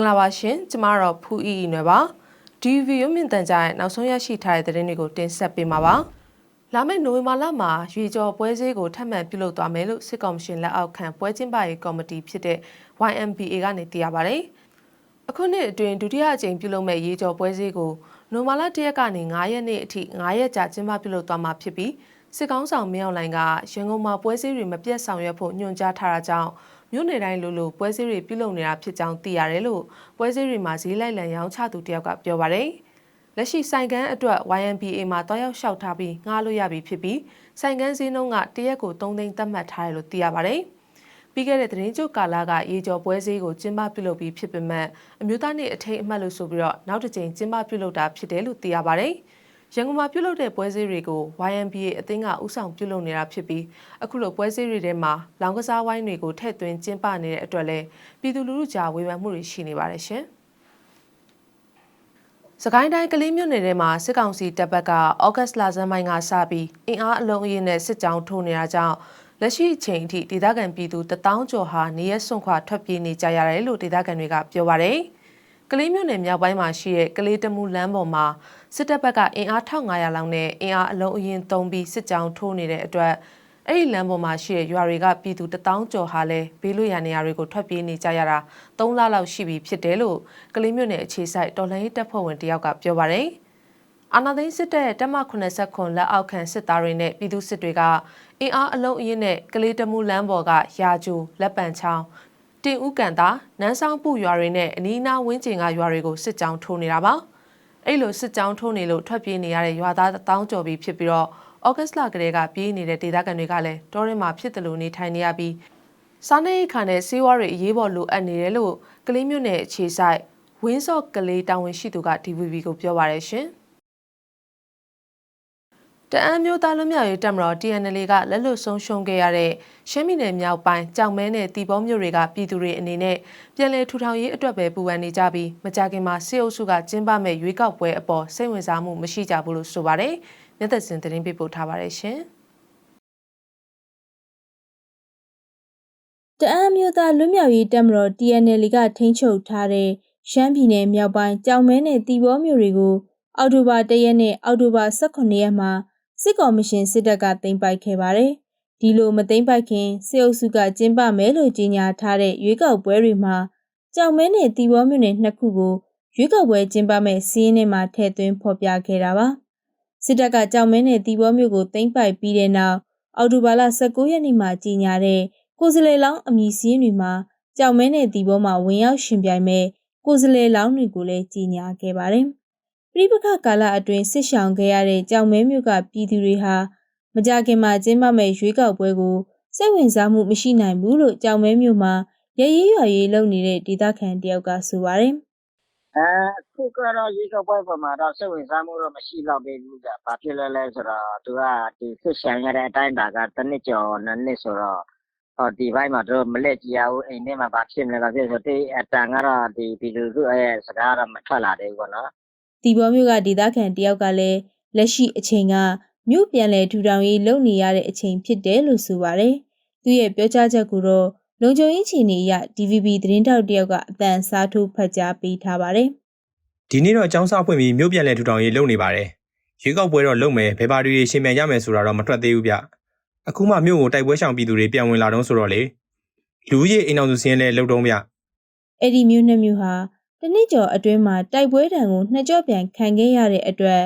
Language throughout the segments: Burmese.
င်္ဂလာပါရှင်ကျမတော့ဖူအီအီနွယ်ပါဒီဗီဒီယိုမြင့်တန်ကြားရဲ့နောက်ဆုံးရရှိထားတဲ့သတင်းတွေကိုတင်ဆက်ပေးမှာပါလာမယ့်နိုဝင်ဘာလမှာရွေကျော်ပွဲစည်းကိုထပ်မံပြုလုပ်သွားမယ်လို့စစ်ကောင်ရှင်လက်အောက်ခံပွဲချင်းပါရေးကော်မတီဖြစ်တဲ့ YMBA ကနေသိရပါတယ်အခုနှစ်အတွင်းဒုတိယအကြိမ်ပြုလုပ်မဲ့ရေကျော်ပွဲစည်းကိုနိုဝင်ဘာလ1ရက်ကနေ9ရက်နေ့အထိ9ရက်ကြာကျင်းပပြုလုပ်သွားမှာဖြစ်ပြီး စစ်ကောင်းဆောင်မင်းအောင်လှိုင်ကရန်ကုန်မှာပွဲစည်းတွေမပြတ်ဆောင်ရွက်ဖို့ညွှန်ကြားထားတာကြောင့်မြို့နယ်တိုင်းလိုလိုပွဲစည်းတွေပြုလုပ်နေတာဖြစ်ကြောင်းသိရတယ်လို့ပွဲစည်းတွေမှာဈေးလိုက်လံရောင်းချသူတယောက်ကပြောပါတယ်။လက်ရှိဆိုင်ကန်းအတွက် YMBA မှာတွားရောက်လျှောက်ထားပြီးငှားလို့ရပြီဖြစ်ပြီးဆိုင်ကန်းဈေးနှုန်းကတရက်ကို3သိန်းသတ်မှတ်ထားတယ်လို့သိရပါတယ်။ပြီးခဲ့တဲ့သတင်းကြိုကာလကရေကျော်ပွဲစည်းကိုကျင်းပပြုလုပ်ပြီးဖြစ်ပေမဲ့အမျိုးသားနေ့အထိမ်းအမှတ်လို့ဆိုပြီးတော့နောက်တစ်ကြိမ်ကျင်းပပြုလုပ်တာဖြစ်တယ်လို့သိရပါတယ်။ ရန်ကုန်မှာပြုလုပ်တဲ့ပွဲစည်းတွေကို YMBA အသင်းကဥဆောင်ပြုလုပ်နေတာဖြစ်ပြီးအခုလိုပွဲစည်းတွေထဲမှာလောင်ကစားဝိုင်းတွေကိုထည့်သွင်းကျင်းပနေတဲ့အတွက်လည်းပြည်သူလူထုကြားဝေဖန်မှုတွေရှိနေပါတယ်ရှင်။စကိုင်းတိုင်းကလေးမြို့နယ်ထဲမှာစစ်ကောင်စီတပ်ဘက်ကဩဂတ်လဆန်းပိုင်းကစပြီးအင်အားအလုံးအင်းနဲ့စစ်ကြောင်းထိုးနေတာကြောင့်လက်ရှိအချိန်အထိဒေသခံပြည်သူတထောင်ကျော်ဟာနေရက်စွန့်ခွာထွက်ပြေးနေကြရတယ်လို့ဒေသခံတွေကပြောပါတယ်။ ကလေးမြို့နယ်မြောက်ပိုင်းမှာရှိတဲ့ကလေးတမှုလမ်းပေါ်မှာစစ်တပ်ဘက်ကအင်အား1500လောက်နဲ့အင်အားအလုံးအရင်သုံးပြီးစစ်ကြောင်းထိုးနေတဲ့အတွက်အဲ့ဒီလမ်းပေါ်မှာရှိတဲ့ရွာတွေကပြည်သူ1000ကျော်ဟာလည်းဘေးလွတ်ရာနေရာတွေကိုထွက်ပြေးနေကြရတာ3လလောက်ရှိပြီဖြစ်တယ်လို့ကလေးမြို့နယ်အခြေစိုက်တော်လှန်ရေးတပ်ဖွဲ့ဝင်တယောက်ကပြောပါတယ်။အာနာသိန်းစစ်တပ်တပ်မ89လက်အောက်ခံစစ်သားတွေနဲ့ပြည်သူစစ်တွေကအင်အားအလုံးအရင်နဲ့ကလေးတမှုလမ်းပေါ်ကရာကျူလက်ပံချောင်း တင်ဦးကန်တာနန်းဆောင်ပူရွာတွေနဲ့အနီးအနားဝန်းကျင်ကရွာတွေကိုစစ်ကြောင်းထိုးနေတာပါအဲ့လိုစစ်ကြောင်းထိုးနေလို့ထွက်ပြေးနေရတဲ့ရွာသားတောင်းကျော်ပြီးဖြစ်ပြီးတော့ဩဂတ်လကလေးကပြေးနေတဲ့ဒေသခံတွေကလည်းတောရင်းမှာဖြစ်တယ်လို့နေထိုင်နေရပြီးစားနေခါနဲ့စေးဝါးတွေအရေးပေါ်လိုအပ်နေတယ်လို့ကလေးမျိုးနယ်အခြေဆိုင်ဝင်းစော့ကလေးတာဝန်ရှိသူက DVB ကိုပြောပါရရှင်။ တအမ်းမျိုးသားလူမျိုးရေးတပ်မတော် TNL ကလက်လွတ်ဆုံးရှုံးခဲ့ရတဲ့ရှမ်းပြည်နယ်မြောက်ပိုင်းကြောင်မဲနဲ့တီပေါမြို့တွေကပြည်သူတွေအနေနဲ့ပြည်လဲထူထောင်ရေးအတွက်ပဲပူပန်နေကြပြီးမကြခင်မှာစစ်အုပ်စုကကျင်းပမဲ့ရွေးကောက်ပွဲအပေါ်စိတ်ဝင်စားမှုမရှိကြဘူးလို့ဆိုပါတယ်။မြတ်သက်စင်သတင်းပေးပို့ထားပါတယ်ရှင်။တအမ်းမျိုးသားလွတ်မြောက်ရေးတပ်မတော် TNL ကထိန်းချုပ်ထားတဲ့ရှမ်းပြည်နယ်မြောက်ပိုင်းကြောင်မဲနဲ့တီပေါမြို့တွေကိုအောက်တိုဘာ၁ရက်နဲ့အောက်တိုဘာ18ရက်မှာ စစ်ကော်မရှင်စစ်တပ်ကသိမ်းပိုက်ခဲ့ပါတယ်။ဒီလိုမသိမ်းပိုက်ခင်စစ်အုပ်စုကကျင်းပမယ်လို့ကြေညာထားတဲ့ရွေးကောက်ပွဲတွေမှာကြောင်မဲနဲ့တီဘောမြို့နယ်နှစ်ခုကိုရွေးကောက်ပွဲကျင်းပမဲ့စီးရင်ထဲမှာထည့်သွင်းဖော်ပြခဲ့တာပါ။စစ်တပ်ကကြောင်မဲနဲ့တီဘောမြို့ကိုသိမ်းပိုက်ပြီးတဲ့နောက်အောက်တိုဘာလ19ရက်နေ့မှာကြေညာတဲ့ကိုယ်စလေလောင်းအမည်စည်းတွေမှာကြောင်မဲနဲ့တီဘောမှာဝင်ရောက်ရှင်ပြိုင်မဲ့ကိုယ်စလေလောင်းတွေကိုလည်းကြေညာခဲ့ပါတယ်။ ပြိပခကာလအတွင်းဆစ်ဆောင်ခဲ့ရတဲ့ကြောင်မဲမြို့ကပြည်သူတွေဟာမကြခင်မှာကျင်းပမဲ့ရွေးကောက်ပွဲကိုစိတ်ဝင်စားမှုမရှိနိုင်ဘူးလို့ကြောင်မဲမြို့မှာရရေးရွာရေးလုပ်နေတဲ့ဒေသခံတယောက်ကဆိုပါတယ်။အဲအခုကတော့ရွေးကောက်ပွဲပေါ်မှာတော့စိတ်ဝင်စားမှုတော့မရှိတော့သေးဘူးကြ။ဘာဖြစ်လဲလဲဆိုတော့သူကဒီဆစ်ဆောင်ရတဲ့အတိုင်းတာကတစ်နှစ်ကျော်နှစ်နှစ်ဆိုတော့ဟောဒီဘက်မှာတို့မလက်ကြည့်ရဘူးအိမ်ထဲမှာဘာဖြစ်မလဲဘာဖြစ်ဆိုတော့အတန်ကတော့ဒီဒီလူစုရဲ့စကားတော့မထွက်လာသေးဘူးပေါ့နော် တီဘောမြို့ကဒေသခံတယောက်ကလည်းလက်ရှိအချိန်ကမြို့ပြန်လည်ထူထောင်ရေးလုပ်နေရတဲ့အချိန်ဖြစ်တယ်လို့ဆိုပါတယ်။သူရဲ့ပြောကြားချက်ကိုတော့လုံခြုံရေးချီနေအရ DVB သတင်းတောက်တယောက်ကအတန်စားထိုးဖတ်ကြားပေးထားပါတယ်။ဒီနေ့တော့အကြောင်းစားဖွင့်ပြီးမြို့ပြန်လည်ထူထောင်ရေးလုပ်နေပါတယ်။ရွေးကောက်ပွဲတော့လုပ်မယ်ဘယ်ပါတီတွေရှင်မြန်ရမယ်ဆိုတာတော့မထွက်သေးဘူးဗျ။အခုမှမြို့ကိုတိုက်ပွဲရှောင်ပြည်သူတွေပြန်ဝင်လာတော့ဆိုတော့လေလူကြီးအိမ်အောင်စုစင်းလည်းလှုပ်တော့ဗျ။အဲ့ဒီမြို့နှစ်မြို့ဟာ တနစ်ကျော်အတွင်းမှာတိုက်ပွဲတံကိုနှစ်ကြော့ပြန်ခံခဲ့ရတဲ့အတွက်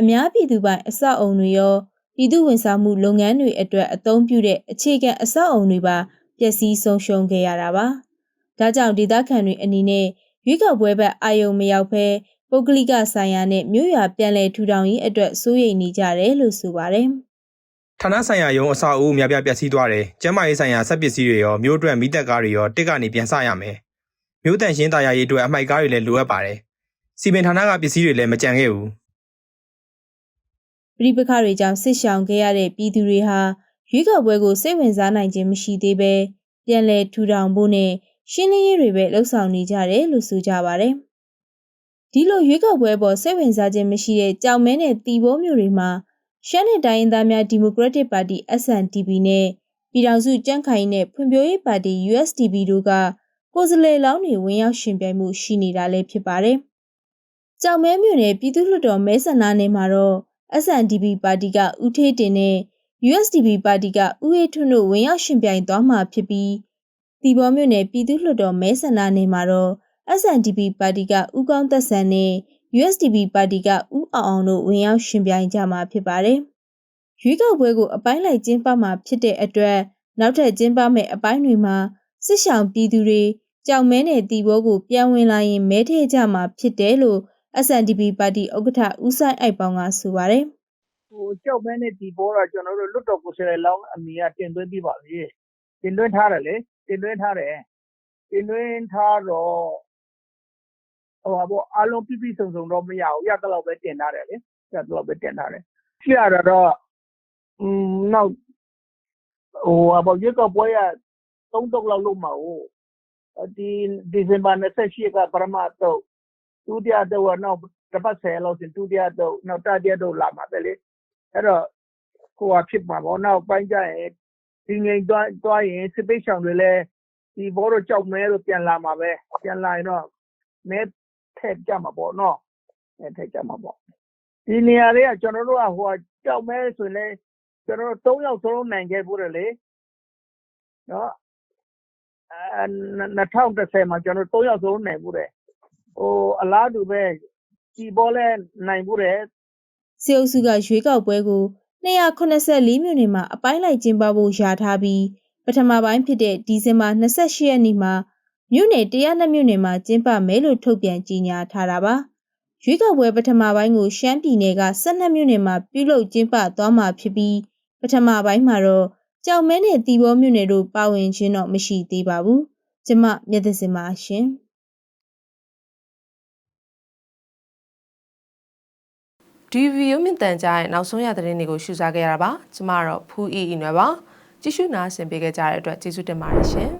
အများပြည်သူပိုင်အဆောက်အုံတွေရောပြည်သူဝန်ဆောင်မှုလုပ်ငန်းတွေအတွက်အသုံးပြုတဲ့အခြေခံအဆောက်အုံတွေပါပျက်စီးဆုံးရှုံးခဲ့ရတာပါ။ဒါကြောင့်ဒေသခံတွေအနေနဲ့ရွေးကောက်ပွဲဘက်အာရုံမရောက်ဘဲပုဂ္ဂလိကဆိုင်ရာနဲ့မြို့ရွာပြန်လည်ထူထောင်ရေးအတွက်စိုးရိမ်နေကြတယ်လို့ဆိုပါတယ်။ဌာနဆိုင်ရာရုံးအဆောက်အဦများပြပျက်စီးသွားတယ်။ကျန်းမာရေးဆိုင်ရာစက်ပစ္စည်းတွေရောမြို့အတွက်မိသက်ကားတွေရောတစ်ကနေပြန်ဆရမယ်။ မြို့တန်ရှင်းတာယာရေးအတွက်အမိုက်ကားတွေလည်းလိုအပ်ပါတယ်။စီပင်ဌာနကပစ္စည်းတွေလည်းမကြံခဲ့ဘူး။ပြည်ပခါတွေကြောင့်ဆစ်ဆောင်ခဲ့ရတဲ့ပြည်သူတွေဟာရွေးကောက်ပွဲကိုစိတ်ဝင်စားနိုင်ခြင်းမရှိသေးပဲပြန်လည်ထူထောင်ဖို့နဲ့ရှင်းလင်းရေးတွေပဲလှုပ်ဆောင်နေကြတယ်လို့ဆိုကြပါတယ်။ဒီလိုရွေးကောက်ပွဲပေါ်စိတ်ဝင်စားခြင်းမရှိတဲ့ကြောင်မဲနဲ့တီဘိုးမျိုးတွေမှာရှမ်းနယ်တိုင်းသားများဒီမိုကရက်တစ်ပါတီ SNDP နဲ့ပြည်ထောင်စုကြံ့ခိုင်နဲ့ဖွံ့ဖြိုးရေးပါတီ USDP တို့က ကိုယ်စားလှယ်လောင်းတွေဝင်ရောက်ရှင်ပြိုင်မှုရှိနေတာလည်းဖြစ်ပါတယ်။ကြောင်မဲမြို့နယ်ပြည်သူ့လွှတ်တော်မဲဆန္ဒနယ်မှာတော့ SNDP ပါတီကဦးထေးတင်နဲ့ USDP ပါတီကဦးအေးထွန်းတို့ဝင်ရောက်ရှင်ပြိုင်သွားမှာဖြစ်ပြီးတီဘောမြို့နယ်ပြည်သူ့လွှတ်တော်မဲဆန္ဒနယ်မှာတော့ SNDP ပါတီကဦးကောင်းသက်ဆန်နဲ့ USDP ပါတီကဦးအောင်အောင်တို့ဝင်ရောက်ရှင်ပြိုင်ကြမှာဖြစ်ပါတယ်။ရွေးကောက်ပွဲကိုအပိုင်းလိုက်ကျင်းပမှာဖြစ်တဲ့အတွက်နောက်ထပ်ကျင်းပမယ့်အပိုင်းတွေမှာ စစ်ဆောင်ပြည်သူတွေကြောင်မဲနဲ့တီဘောကိုပြန်ဝင်လာရင်မဲထည့်ကြမှာဖြစ်တယ်လို့ SNDP ပါတီဥက္ကဋ္ဌဦးဆိုင်အိုက်ပေါင်းကဆိုပါတယ်။ဟိုကြောက်မဲနဲ့ဒီဘောတော့ကျွန်တော်တို့လွတ်တော်ကိုယ်စားလှယ်လောင်းအမီကတင်သွင်းပြီးပါပြီတင်သွင်းထားတယ်လေတင်သွင်းထားတယ်တင်သွင်းထားတော့ဟိုပါဘောအလုံးပြည့်ပြည့်စုံစုံတော့မရဘူးရတော့ပဲတင်ထားတယ်လေရတော့ပဲတင်ထားတယ်ရှိရတော့อืมနောက်ဟိုပါဘောရွက်တော့ပွဲရ သုံးတော့လောက်လို့မဟုတ်ဒီဒီဇင်ဘာ28ကပရမတ်တော့ဒုတိယတော့နောက်တစ်ပတ်ဆယ်လောက်ဒုတိယတော့နောက်တတိယတော့လာမှာပဲလေအဲ့တော့ကိုကဖြစ်မှာပေါ့နောက်ပိုင်းကျရင်ဒီငိမ်သွားသွားရင်စစ်ပိတ်ဆောင်တွေလည်းဒီဘောတော့ကြောက်မဲလို့ပြန်လာမှာပဲပြန်လာရင်တော့မဲထက်ကြမှာပေါ့နော်မဲထက်ကြမှာပေါ့ဒီနေရာတွေကကျွန်တော်တို့ကဟိုကြောက်မဲဆိုရင်လည်းကျွန်တော်တို့၃ယောက်စလုံးနိုင်ခဲ့ဖို့တယ်လေနော်အဲ 2010မှာကျွန်တော်တို့၃ယောက်စလုံးနိုင်ဖို့တယ်ဟိုအလားတူပဲဒီဘောလဲနိုင်ဖို့တယ်စေအုပ်စုကရွေးကောက်ပွဲကို284မြို့နယ်မှာအပိုင်းလိုက်ကျင်းပဖို့ယာထားပြီးပထမပိုင်းဖြစ်တဲ့ဒီဇင်ဘာ28ရက်နေ့မှာမြို့နယ်102မြို့နယ်မှာကျင်းပမယ်လို့ထုတ်ပြန်ကြေညာထားတာပါ။ရွေးကောက်ပွဲပထမပိုင်းကိုရှမ်းပြည်နယ်က12မြို့နယ်မှာပြုလုပ်ကျင်းပသွားမှာဖြစ်ပြီးပထမပိုင်းမှာတော့ ကြောင်မဲနဲ့တီဘောမြို့နယ်တို့ပါဝင်ခြင်းတော့မရှိသေးပါဘူး။ကျမမြတ်သစင်ပါရှင်။ဒီဗီဒီယိုမြင့်တန်ကြားရဲ့နောက်ဆုံးရသတင်းတွေကိုရှုစားခဲ့ရတာပါကျမကတော့ဖူးအီအီနွယ်ပါကြည့်ရှုနားဆင်ပေးခဲ့ကြတဲ့အတွက်ကျေးဇူးတင်ပါတယ်ရှင်